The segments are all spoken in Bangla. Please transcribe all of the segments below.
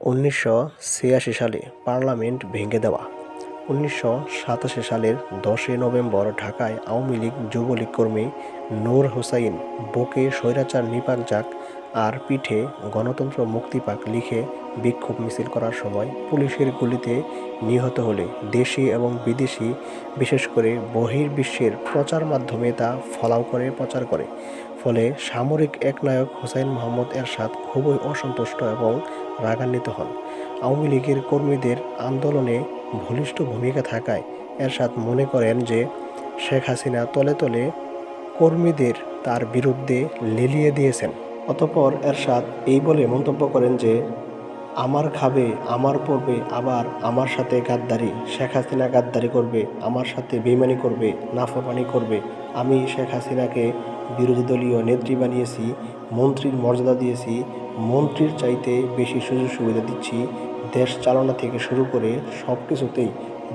উনিশশো ছিয়াশি সালে পার্লামেন্ট ভেঙে দেওয়া। উনিশশো সাতাশি সালের দশই নভেম্বর ঢাকায় আওয়ামী লীগ যুবলীগ কর্মী নূর হুসাইন বুকে স্বৈরাচার নিপাক যাক আর পিঠে গণতন্ত্র মুক্তি পাক লিখে বিক্ষোভ মিছিল করার সময় পুলিশের গুলিতে নিহত হলে দেশি এবং বিদেশি, বিশেষ করে বহির্বিশ্বের প্রচার মাধ্যমে তা ফলাও করে, প্রচার করে। ফলে সামরিক একনায়ক হোসাইন মোহাম্মদ এরশাদ খুবই অসন্তুষ্ট এবং রাগান্বিত হন। আওয়ামী লীগের কর্মীদের আন্দোলনে বলিষ্ঠ ভূমিকা থাকায় এরশাদ মনে করেন যে শেখ হাসিনা তলে তলে কর্মীদের তার বিরুদ্ধে লেলিয়ে দিয়েছেন। অতঃপর এরশাদ এই বলে মন্তব্য করেন যে, আমার খাবে, আমার পড়বে, আবার আমার সাথে গাদ্দারি। শেখ হাসিনা গাদ্দারি করবে, আমার সাথে বেইমানি করবে, নাফরমানি করবে। আমি শেখ হাসিনাকে বিরোধী দলীয় নেত্রী বানিয়েছি, মন্ত্রীর মর্যাদা দিয়েছি, মন্ত্রীর চাইতে বেশি সুযোগ সুবিধা দিচ্ছি, দেশ চালনা থেকে শুরু করে সব কিছুতেই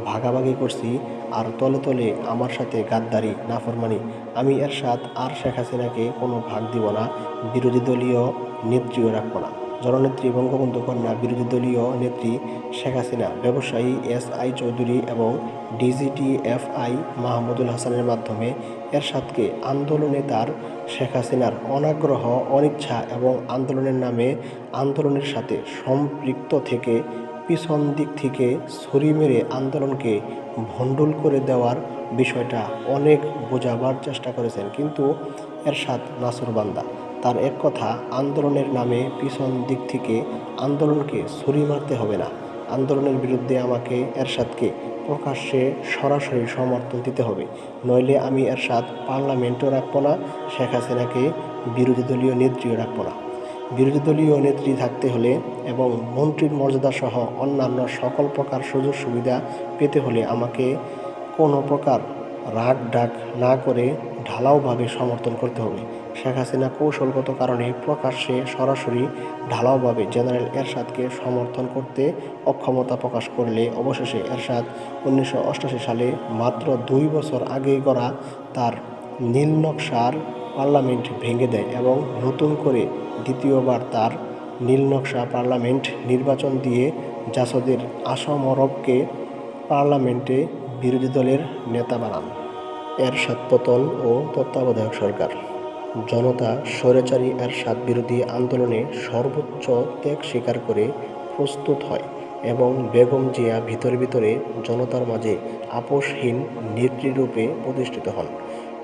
ভাগাভাগি করছি আর তলে তলে আমার সাথে গাদ্দারি, নাফরমানি। আমি এরশাদ আর শেখ হাসিনাকে কোনো ভাগ দিব না বিরোধী দলীয় নেত্রীও রাখব না। জননেত্রী বঙ্গবন্ধু কন্যা বিরোধী দলীয় নেত্রী শেখ হাসিনা, ব্যবসায়ী এস আই চৌধুরী এবং ডিজিটি এফ আই মাহমুদুল হাসানের মাধ্যমে এরশাদকে আন্দোলনে তার শেখ হাসিনার অনাগ্রহ, অনিচ্ছা এবং আন্দোলনের নামে আন্দোলনের সাথে সম্পৃক্ত থেকে পিছন দিক থেকে ছুরি মেরে আন্দোলনকে ভণ্ডুল করে দেওয়ার বিষয়টা অনেক বোঝাবার চেষ্টা করেছেন। কিন্তু এরশাদ নাসুরবান্দা তার এক কথা, আন্দোলনের নামে পিছন দিক থেকে আন্দোলনকে ছুরি মারতে হবে না। আন্দোলনের বিরুদ্ধে আমাকে এরশাদকে প্রকাশ্যে সরাসরি সমর্থন দিতে হবে। নইলে আমি এরশাদ, পার্লামেন্টও রাখব না, শেখ হাসিনাকে বিরোধী দলীয় নেত্রীও রাখব না। বিরোধী দলীয় নেত্রী থাকতে হলে এবং মন্ত্রীর মর্যাদা সহ অন্যান্য সকল প্রকার সুযোগ সুবিধা পেতে হলে আমাকে কোনো প্রকার রাগ ডাক না করে ঢালাওভাবে সমর্থন করতে হবে। শেখ হাসিনা কৌশলগত কারণে প্রকাশ্যে সরাসরি ঢালাওভাবে জেনারেল এরশাদকে সমর্থন করতে অক্ষমতা প্রকাশ করলে অবশেষে এরশাদ উনিশশো সালে মাত্র দুই বছর আগে গড়া তার নীল নকশার পার্লামেন্ট ভেঙে দেয় এবং নতুন করে দ্বিতীয়বার তার নীল নকশা পার্লামেন্ট নির্বাচন দিয়ে জাসদের আসমরবকে পার্লামেন্টে বিরোধী দলের নেতা বানান। এরশাদ পতন ও তত্ত্বাবধায়ক সরকার। জনতা স্বৈরাচারী এরশাদ বিরোধী আন্দোলনে সর্বোচ্চ ত্যাগ স্বীকার করে প্রস্তুত হয় এবং বেগম জিয়া ভিতরে ভিতরে জনতার মাঝে আপোষহীন নেত্রীরূপে প্রতিষ্ঠিত হন।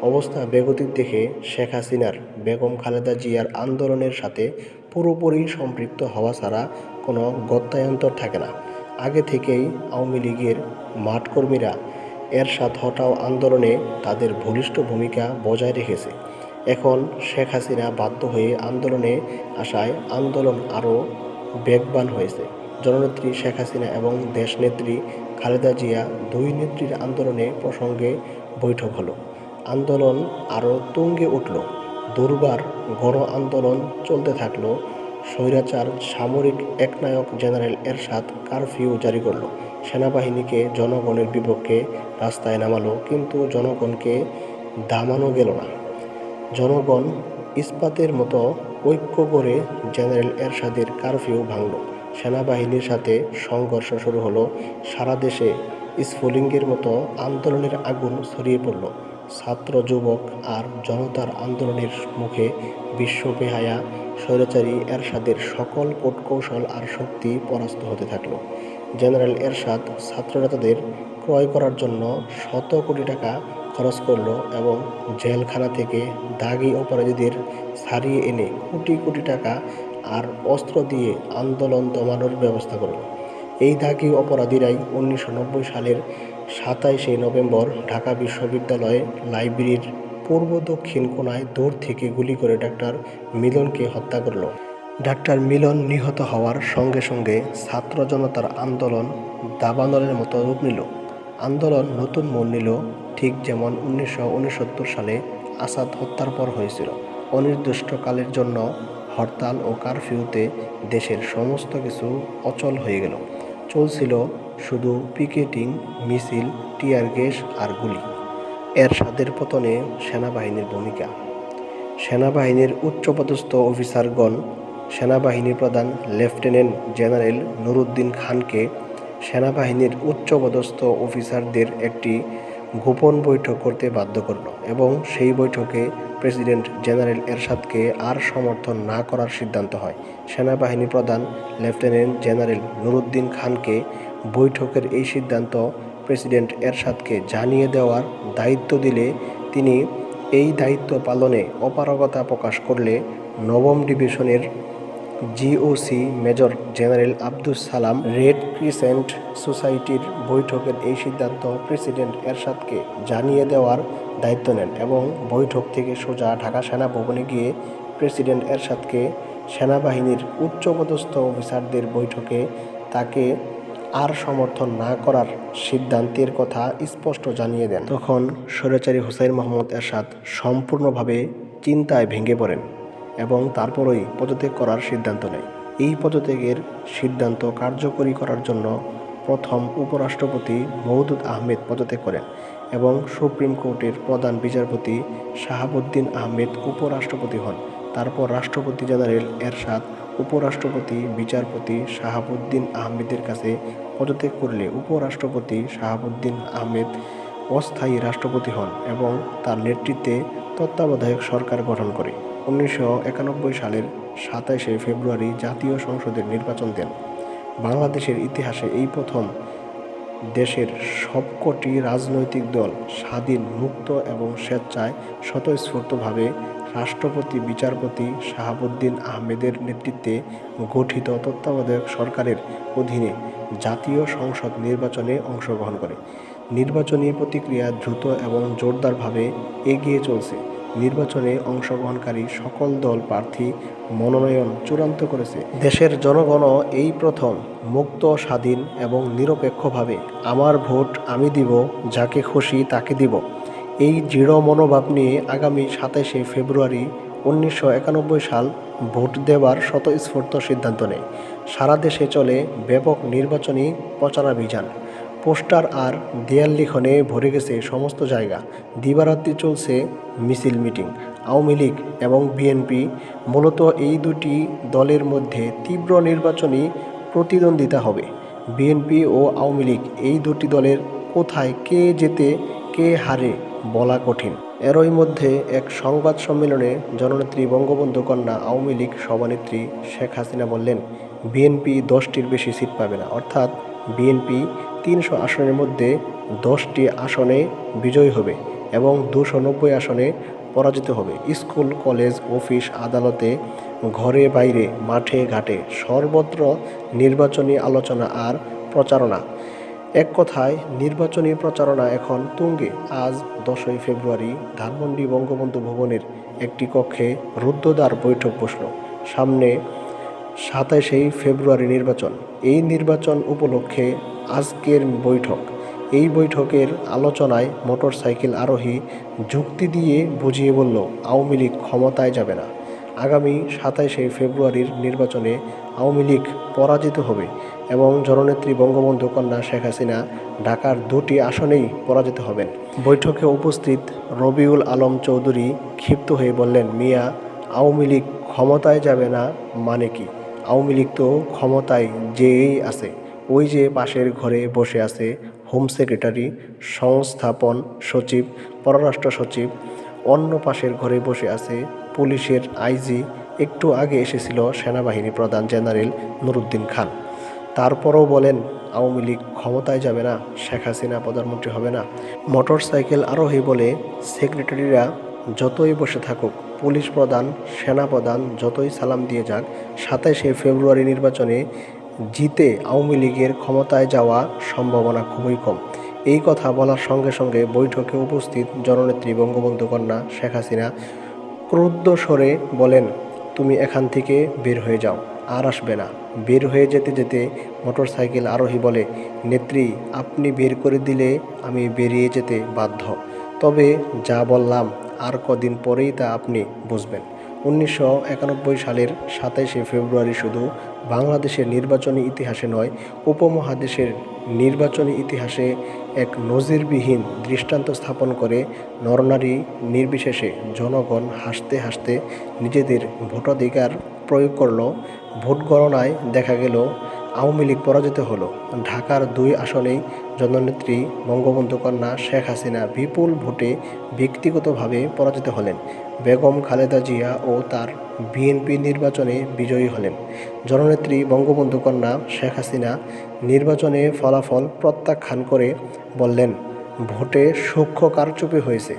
অবস্থা বেগতিক দেখে শেখ হাসিনার বেগম খালেদা জিয়ার আন্দোলনের সাথে পুরোপুরি সম্পৃক্ত হওয়া ছাড়া কোনো গত্যায়ন্তর থাকে না। আগে থেকেই আওয়ামী লীগের মাঠকর্মীরা এরশাদ হটাও আন্দোলনে তাদের বলিষ্ঠ ভূমিকা বজায় রেখেছে। এখন শেখ হাসিনা বাধ্য হয়ে আন্দোলনে আসায় আন্দোলন আরও বেগবান হয়েছে। জননেত্রী শেখ হাসিনা এবং দেশনেত্রী খালেদা জিয়া দুই নেত্রীর আন্দোলনে প্রসঙ্গে বৈঠক হলো। আন্দোলন আরও তুঙ্গে উঠল। দুর্বার গণ আন্দোলন চলতে থাকল। স্বৈরাচার সামরিক একনায়ক জেনারেল এরশাদ কারফিউ জারি করল। সেনাবাহিনীকে জনগণের বিপক্ষে রাস্তায় নামালো, কিন্তু জনগণকে দামানো গেল না। জনগণ ইস্পাতের মতো ঐক্য করে জেনারেল এরশাদের কারফিউ ভাঙল। সেনাবাহিনীর সাথে সংঘর্ষ শুরু হলো। সারা দেশে স্ফুলিঙ্গের মতো আন্দোলনের আগুন ছড়িয়ে পড়ল। ছাত্র যুবক আর জনতার আন্দোলনের মুখে বিশ্ববেহায়া স্বৈরাচারী এরশাদের সকল কূটকৌশল আর শক্তি পরাস্ত হতে থাকল। জেনারেল এরশাদ ছাত্রনেতাদের ক্রয় করার জন্য শত কোটি টাকা খরচ করল এবং জেলখানা থেকে দাগি অপরাধীদের ছাড়িয়ে এনে কোটি কোটি টাকা আর অস্ত্র দিয়ে আন্দোলন দমানোর ব্যবস্থা করল। এই দাগি অপরাধীরাই উনিশশো নব্বই সালের সাতাইশে নভেম্বর ঢাকা বিশ্ববিদ্যালয়ে লাইব্রেরির পূর্ব দক্ষিণ কোনায় দূর থেকে গুলি করে ডাক্তার মিলনকে হত্যা করল। ডাক্তার মিলন নিহত হওয়ার সঙ্গে সঙ্গে ছাত্র জনতার আন্দোলন দাবানলের মতো রূপ নিল। আন্দোলন নতুন মন নিল ঠিক যেমন উনিশশো উনসত্তর সালে আসাদ হত্যার পর হয়েছিল। অনির্দিষ্টকালের জন্য হরতাল ও কারফিউতে দেশের সমস্ত কিছু অচল হয়ে গেল। চলছিল শুধু পিকেটিং, মিছিল, টিয়ার গ্যাস আর গুলি। এর স্বাদের পতনে সেনাবাহিনীর ভূমিকা। সেনাবাহিনীর উচ্চপদস্থ অফিসারগণ সেনাবাহিনী প্রধান লেফটেন্যান্ট জেনারেল নুরুদ্দিন খানকে সেনাবাহিনীর উচ্চপদস্থ অফিসারদের একটি গোপন বৈঠক করতে বাধ্য করল এবং সেই বৈঠকে প্রেসিডেন্ট জেনারেল এরশাদকে আর সমর্থন না করার সিদ্ধান্ত হয়। সেনাবাহিনী প্রধান লেফটেন্যান্ট জেনারেল নুরুদ্দিন খানকে বৈঠকের এই সিদ্ধান্ত প্রেসিডেন্ট এরশাদকে জানিয়ে দেওয়ার দায়িত্ব দিলে তিনি এই দায়িত্ব পালনে অপারগতা প্রকাশ করলে নবম ডিভিশনের GOC major general Abdus Salam red crescent সোসাইটির বৈঠকের এই সিদ্ধান্ত প্রেসিডেন্ট এরশাদকে জানিয়ে দেওয়ার দায়িত্ব নেন এবং বৈঠক থেকে সোজা ঢাকা সেনা ভবনে গিয়ে প্রেসিডেন্ট এরশাদকে সেনাবাহিনীর উচ্চপদস্থ অফিসারদের বৈঠকে তাকে আর সমর্থন না করার সিদ্ধান্তের কথা স্পষ্ট জানিয়ে দেন। তখন স্বৈরাচারী হুসাইন মোহাম্মদ এরশাদ সম্পূর্ণভাবে চিন্তায় ভেঙে পড়েন। এবং তারপরই পদত্যাগ করার সিদ্ধান্ত নেয়। এই পদত্যাগের সিদ্ধান্ত কার্যকরী করার জন্য প্রথম উপরাষ্ট্রপতি মওদুদ আহমেদ পদত্যাগ করেন এবং সুপ্রিম কোর্টের প্রধান বিচারপতি শাহাবুদ্দিন আহমেদ উপরাষ্ট্রপতি হন। তারপর রাষ্ট্রপতি জেনারেল এরশাদ, উপরাষ্ট্রপতি বিচারপতি শাহাবুদ্দিন আহমেদের কাছে পদত্যাগ করলে উপরাষ্ট্রপতি শাহাবুদ্দিন আহমেদ অস্থায়ী রাষ্ট্রপতি হন এবং তার নেতৃত্বে তত্ত্বাবধায়ক সরকার গঠন করে। উনিশশো একানব্বই সালের সাতাশে ফেব্রুয়ারি জাতীয় সংসদের নির্বাচন দেন। বাংলাদেশের ইতিহাসে এই প্রথম দেশের সবকটি রাজনৈতিক দল স্বাধীন, মুক্ত এবং স্বেচ্ছায় স্বতঃস্ফূর্তভাবে রাষ্ট্রপতি, বিচারপতি শাহাবুদ্দিন আহমেদের নেতৃত্বে গঠিত তত্ত্বাবধায়ক সরকারের অধীনে জাতীয় সংসদ নির্বাচনে অংশগ্রহণ করে। নির্বাচনী প্রতিক্রিয়া দ্রুত এবং জোরদারভাবে এগিয়ে চলছে। নির্বাচনে অংশগ্রহণকারী সকল দল প্রার্থী মনোনয়ন চূড়ান্ত করেছে। দেশের জনগণও এই প্রথম মুক্ত, স্বাধীন এবং নিরপেক্ষভাবে আমার ভোট আমি দিব, যাকে খুশি তাকে দিব। এই দৃঢ় মনোভাব নিয়ে আগামী সাতাশে ফেব্রুয়ারি উনিশশো একানব্বই সাল ভোট দেওয়ার স্বতঃস্ফূর্ত সিদ্ধান্ত নেয়। সারা দেশে চলে ব্যাপক নির্বাচনী প্রচারাভিযান। পোস্টার আর দেয়াল লিখনে ভরে গেছে সমস্ত জায়গা। দিবারাত্রি চলছে মিছিল মিটিং। আওয়ামী লীগ এবং বিএনপি মূলত এই দুটি দলের মধ্যে তীব্র নির্বাচনী প্রতিদ্বন্দ্বিতা হবে। বিএনপি ও আওয়ামী লীগ এই দুটি দলের কোথায় কে যেতে কে হারে বলা কঠিন। এরই মধ্যে এক সংবাদ সম্মেলনে জননেত্রী বঙ্গবন্ধু কন্যা আওয়ামী লীগ সভানেত্রী শেখ হাসিনা বললেন, বিএনপি দশটির বেশি সিট পাবে না। অর্থাৎ বিএনপি তিনশো আসনের মধ্যে দশটি আসনে বিজয়ী হবে এবং দুশো নব্বই আসনে পরাজিত হবে। স্কুল, কলেজ, অফিস, আদালতে, ঘরে বাইরে, মাঠে ঘাটে সর্বত্র নির্বাচনী আলোচনা আর প্রচারণা। এক কথায়, নির্বাচনী প্রচারণা এখন তুঙ্গে। আজ দশই ফেব্রুয়ারি ধানমন্ডি বঙ্গবন্ধু ভবনের একটি কক্ষে রুদ্ধদ্বার বৈঠক বসল। সামনে সাতাশে ফেব্রুয়ারি নির্বাচন। এই নির্বাচন উপলক্ষে আজকের বৈঠক। এই বৈঠকের আলোচনায় মোটরসাইকেল আরোহী যুক্তি দিয়ে বুঝিয়ে বলল, আওয়ামী লীগ ক্ষমতায় যাবে না। আগামী সাতাইশে ফেব্রুয়ারির নির্বাচনে আওয়ামী লীগ পরাজিত হবে এবং জননেত্রী বঙ্গবন্ধু কন্যা শেখ হাসিনা ঢাকার দুটি আসনেই পরাজিত হবেন। বৈঠকে উপস্থিত রবিউল আলম চৌধুরী ক্ষিপ্ত হয়ে বললেন, মিয়া, আওয়ামী লীগ ক্ষমতায় যাবে না মানে কি? আওয়ামী লীগ তো ক্ষমতায় যেই আছে। ওই যে পাশের ঘরে বসে আছে হোম সেক্রেটারি, সংস্থাপন সচিব, পররাষ্ট্র সচিব, অন্য পাশের ঘরে বসে আছে পুলিশের আইজি, একটু আগে এসেছিল সেনাবাহিনী প্রধান জেনারেল নুরুদ্দিন খান। তারপরও বলেন, আওয়ামী লীগ ক্ষমতায় যাবে না, শেখ হাসিনা প্রধানমন্ত্রী হবে না। মোটর সাইকেল আরোহী বলে সেক্রেটারিরা, যতই বসে থাকুক, পুলিশ প্রধান, সেনা প্রধান যতই সালাম দিয়ে যাক সাতাশে ফেব্রুয়ারি নির্বাচনে জিতে আওয়ামী লীগের ক্ষমতায় যাওয়া সম্ভাবনা খুবই কম। এই কথা বলার সঙ্গে সঙ্গে বৈঠকে উপস্থিত জননেত্রী বঙ্গবন্ধু কন্যা শেখ হাসিনা ক্রুদ্ধ স্বরে বলেন, তুমি এখান থেকে বের হয়ে যাও, আর আসবে না। বের হয়ে যেতে যেতে মোটরসাইকেল আরোহী বলে, নেত্রী, আপনি বের করে দিলে আমি বেরিয়ে যেতে বাধ্য। তবে যা বললাম, আর কদিন পরেই তা আপনি বুঝবেন। উনিশশো একানব্বই সালের সাতাইশে ফেব্রুয়ারি শুধু বাংলাদেশের নির্বাচনী ইতিহাসে নয়, উপমহাদেশের নির্বাচনী ইতিহাসে এক নজিরবিহীন দৃষ্টান্ত স্থাপন করে নরনারী নির্বিশেষে জনগণ হাসতে হাসতে নিজেদের ভোটাধিকার প্রয়োগ করল। ভোট গণনায় দেখা গেল আওয়ামী লীগ পরাজিত হলো। ঢাকার দুই আসনেই জননেত্রী বঙ্গবন্ধু কন্যা শেখ হাসিনা বিপুল ভোটে ব্যক্তিগতভাবে পরাজিত হলেন। বেগম খালেদা জিয়া ও তার বিএনপি নির্বাচনে বিজয়ী হলেন। জননেত্রী বঙ্গবন্ধু কন্যা শেখ হাসিনা নির্বাচনে ফলাফল প্রত্যাখ্যান করে বললেন, ভোটে সূক্ষ্ম কারচুপি হয়েছে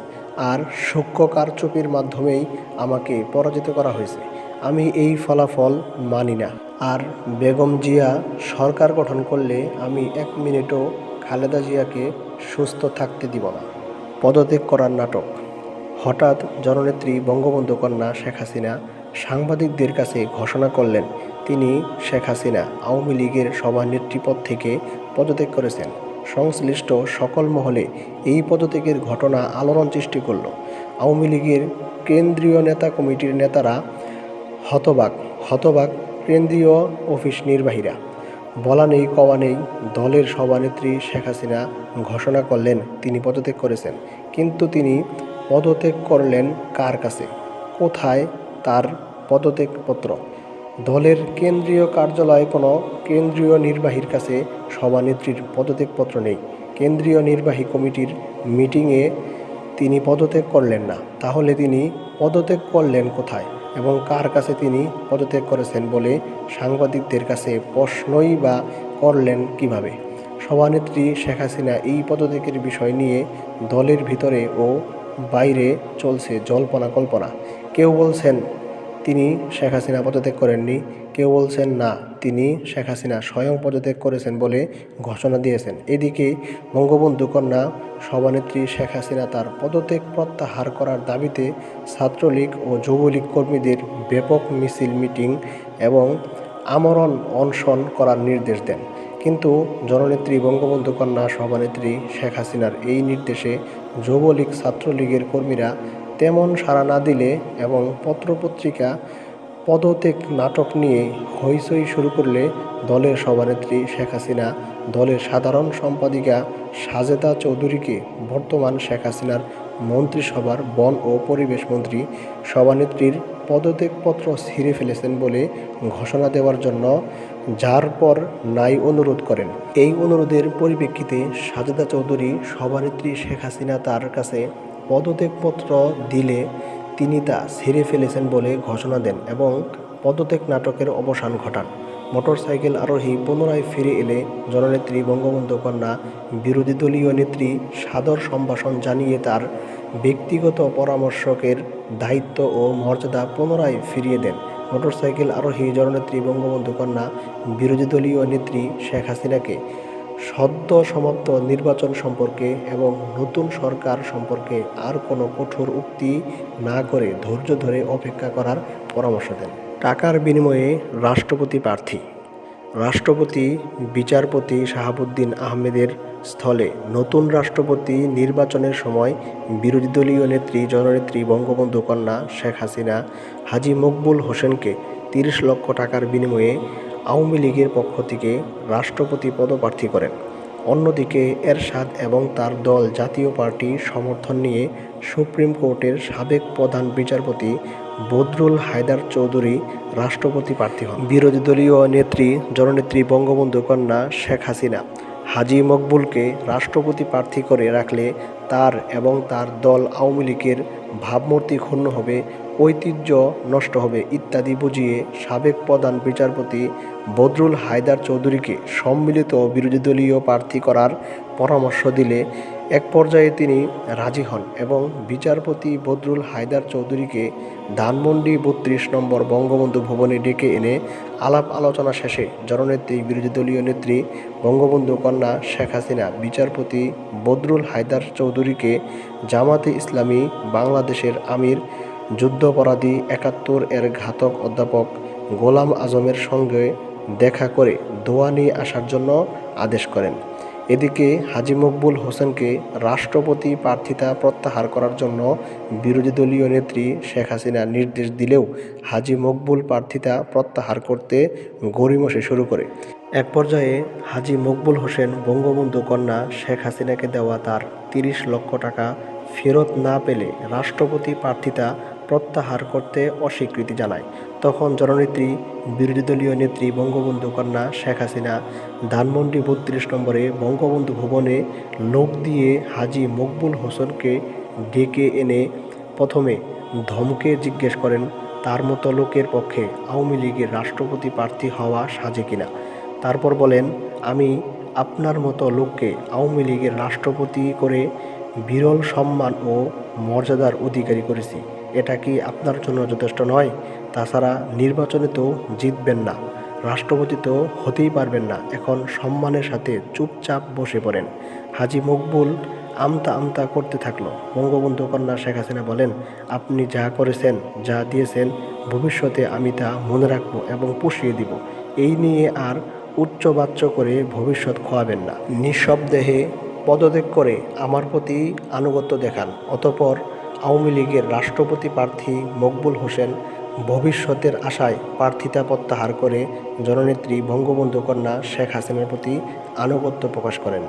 আর সূক্ষ্ম কারচুপির মাধ্যমেই আমাকে পরাজিত করা হয়েছে। আমি এই ফলাফল মানি না। আর বেগম জিয়া সরকার গঠন করলে আমি এক মিনিটও খালেদা জিয়াকে সুস্থ থাকতে দিব না। পদত্যাগ করার নাটক। হঠাৎ জননেত্রী বঙ্গবন্ধু কন্যা শেখ হাসিনা সাংবাদিকদের কাছে ঘোষণা করলেন, তিনি শেখ হাসিনা আওয়ামী লীগের সভানেত্রী পদ থেকে পদত্যাগ করেছেন। সংশ্লিষ্ট সকল মহলে এই পদত্যাগের ঘটনা আলোড়ন সৃষ্টি করল। আওয়ামী লীগের কেন্দ্রীয় নেতা কমিটির নেতারা হতবাক হতবাক কেন্দ্রীয় অফিস নির্বাহীরা। বলা নেই, কওয়া নেই, দলের সভানেত্রী শেখ হাসিনা ঘোষণা করলেন, তিনি পদত্যাগ করেছেন। কিন্তু তিনি পদত্যাগ করলেন কার কাছে? কোথায় তার পদত্যাগপত্র? দলের কেন্দ্রীয় কার্যালয়ে কোনো কেন্দ্রীয় নির্বাহীর কাছে সভানেত্রীর পদত্যাগপত্র নেই। কেন্দ্রীয় নির্বাহী কমিটির মিটিংয়ে তিনি পদত্যাগ করলেন না। তাহলে তিনি পদত্যাগ করলেন কোথায়? এবং কার কাছে তিনি পদত্যাগ করেছেন বলে সাংবাদিকদের কাছে প্রশ্নই বা করলেন কীভাবে? সভানেত্রী শেখ হাসিনা এই পদত্যাগের বিষয় নিয়ে দলের ভিতরে ও বাইরে চলছে জল্পনা কল্পনা। কেউ বলছেন তিনি শেখ হাসিনা পদত্যাগ করেননি। কেউ বলছেন, না, তিনি শেখ হাসিনা স্বয়ং পদত্যাগ করেছেন বলে ঘোষণা দিয়েছেন। এদিকে বঙ্গবন্ধু কন্যা সভানেত্রী শেখ হাসিনা তার পদত্যাগ প্রত্যাহার করার দাবিতে ছাত্রলীগ ও যুবলীগ কর্মীদের ব্যাপক মিছিল, মিটিং এবং আমরণ অনশন করার নির্দেশ দেন। কিন্তু জননেত্রী বঙ্গবন্ধু কন্যা সভানেত্রী শেখ হাসিনার এই নির্দেশে যুবলীগ ছাত্রলীগের কর্মীরা তেমন সাড়া না দিলে এবং পত্রপত্রিকা, পদত্যাগ নাটক নিয়ে হইচই শুরু করলে দলের সভানেত্রী শেখ হাসিনা, দলের সাধারণ সম্পাদিকা সাজেদা চৌধুরীকে বর্তমান শেখ হাসিনার মন্ত্রিসভার বন ও পরিবেশ মন্ত্রী, সভানেত্রীর পদত্যাগপত্র ছিঁড়ে ফেলেছেন বলে ঘোষণা দেওয়ার জন্য যার পর নাই অনুরোধ করেন। এই অনুরোধের পরিপ্রেক্ষিতে সাজেদা চৌধুরী, সভানেত্রী শেখ হাসিনা তার কাছে পদত্যাগপত্র দিলে তিনি তা ছিঁড়ে ফেলেছেন বলে ঘোষণা দেন এবং পদত্যাগ নাটকের অবসান ঘটান। মোটরসাইকেল আরোহী পুনরায় ফিরে এলে জননেত্রী বঙ্গবন্ধু কন্যা বিরোধী দলীয় নেত্রী সাদর সম্ভাষণ জানিয়ে তার ব্যক্তিগত পরামর্শকের দায়িত্ব ও মর্যাদা পুনরায় ফিরিয়ে দেন। মোটরসাইকেল আরোহী জননেত্রী বঙ্গবন্ধু কন্যা বিরোধী দলীয় নেত্রী শেখ হাসিনাকে সদ্য সমাপ্ত নির্বাচন সম্পর্কে এবং নতুন সরকার সম্পর্কে আর কোনো কঠোর উক্তি না করে ধৈর্য ধরে অপেক্ষা করার পরামর্শ দেন। টাকার বিনিময়ে রাষ্ট্রপতি প্রার্থী। রাষ্ট্রপতি বিচারপতি শাহাবুদ্দিন আহমেদের স্থলে নতুন রাষ্ট্রপতি নির্বাচনের সময় বিরোধী দলীয় নেত্রী, জননেত্রী, বঙ্গবন্ধু কন্যা শেখ হাসিনা, হাজি মকবুল হোসেনকে তিরিশ লক্ষ টাকার বিনিময়ে আওয়ামী লীগের পক্ষ থেকে রাষ্ট্রপতি পদপ্রার্থী করেন। অন্যদিকে এরশাদ এবং তার দল জাতীয় পার্টি সমর্থন নিয়ে সুপ্রিম কোর্টের সাবেক প্রধান বিচারপতি বদরুল হায়দার চৌধুরী রাষ্ট্রপতি প্রার্থী হন। বিরোধী দলীয় নেত্রী, জননেত্রী বঙ্গবন্ধু কন্যা শেখ হাসিনা, হাজি মকবুলকে রাষ্ট্রপতি প্রার্থী করে রাখলে তার এবং তার দল আওয়ামী লীগের ভাবমূর্তি ক্ষুণ্ণ হবে, ঐতিহ্য নষ্ট হবে ইত্যাদি বুঝিয়ে সাবেক প্রধান বিচারপতি বদরুল হায়দার চৌধুরীকে সম্মিলিত বিরোধী দলীয় প্রার্থী করার পরামর্শ দিলে এক পর্যায়ে তিনি রাজি হন এবং বিচারপতি বদরুল হায়দার চৌধুরীকে ধানমন্ডি বত্রিশ নম্বর বঙ্গবন্ধু ভবনে ডেকে এনে আলাপ আলোচনা শেষে জননেত্রী, বিরোধী দলীয় নেত্রী বঙ্গবন্ধু কন্যা শেখ হাসিনা, বিচারপতি বদরুল হায়দার চৌধুরীকে জামাতে ইসলামী বাংলাদেশের আমির, যুদ্ধাপরাধী একাত্তর এর ঘাতক অধ্যাপক গোলাম আজমের সঙ্গে দেখা করে দোয়া নিয়ে আসার জন্য আদেশ করেন। এদিকে হাজি মকবুল হোসেনকে রাষ্ট্রপতি প্রার্থিতা প্রত্যাহার করার জন্য বিরোধী দলীয় নেত্রী শেখ হাসিনা নির্দেশ দিলেও হাজি মকবুল প্রার্থিতা প্রত্যাহার করতে গড়িমসে শুরু করে। এক পর্যায়ে হাজি মকবুল হোসেন বঙ্গবন্ধু কন্যা শেখ হাসিনাকে দেওয়া তার তিরিশ লক্ষ টাকা ফেরত না পেলে রাষ্ট্রপতি প্রার্থিতা প্রত্যাহার করতে অস্বীকৃতি জানায়। তখন জননেত্রী দলীয় নেত্রী বঙ্গবন্ধু কন্যা শেখ হাসিনা ধানমন্ডি বত্রিশ নম্বরে বঙ্গবন্ধু ভবনে লোক দিয়ে হাজি মকবুল হোসেনকে ডেকে এনে প্রথমে ধমকে জিজ্ঞেস করেন, তার মতো লোকের পক্ষে আওয়ামী লীগের রাষ্ট্রপতি প্রার্থী হওয়া সাজে কিনা? তারপর বলেন, আমি আপনার মতো লোককে আওয়ামী লীগের রাষ্ট্রপতি করে বিরল সম্মান ও মর্যাদার অধিকারী করেছি। এটা কি আপনার জন্য যথেষ্ট নয়? তাছাড়া নির্বাচনে তো জিতবেন না, রাষ্ট্রপতি তো হতেই পারবেন না, এখন সম্মানের সাথে চুপচাপ বসে পড়েন। হাজি মকবুল আমতা আমতা করতে থাকল। বঙ্গবন্ধু কন্যা শেখ হাসিনা বলেন, আপনি যা করেছেন, যা দিয়েছেন, ভবিষ্যতে আমি তা মনে রাখব এবং পুষিয়ে দিব। এই নিয়ে আর উচ্চবাচ্য করে ভবিষ্যৎ খোয়াবেন না। নিঃশব্দেহে পদত্যাগ করে আমার প্রতি আনুগত্য দেখান। অতপর আওয়ামী লীগের রাষ্ট্রপতি প্রার্থী মকবুল হোসেন ভবিষ্যতের আশায় প্রার্থিতা প্রত্যাহার করে জননেত্রী বঙ্গবন্ধু কন্যা শেখ হাসিনার প্রতি আনুগত্য প্রকাশ করেন।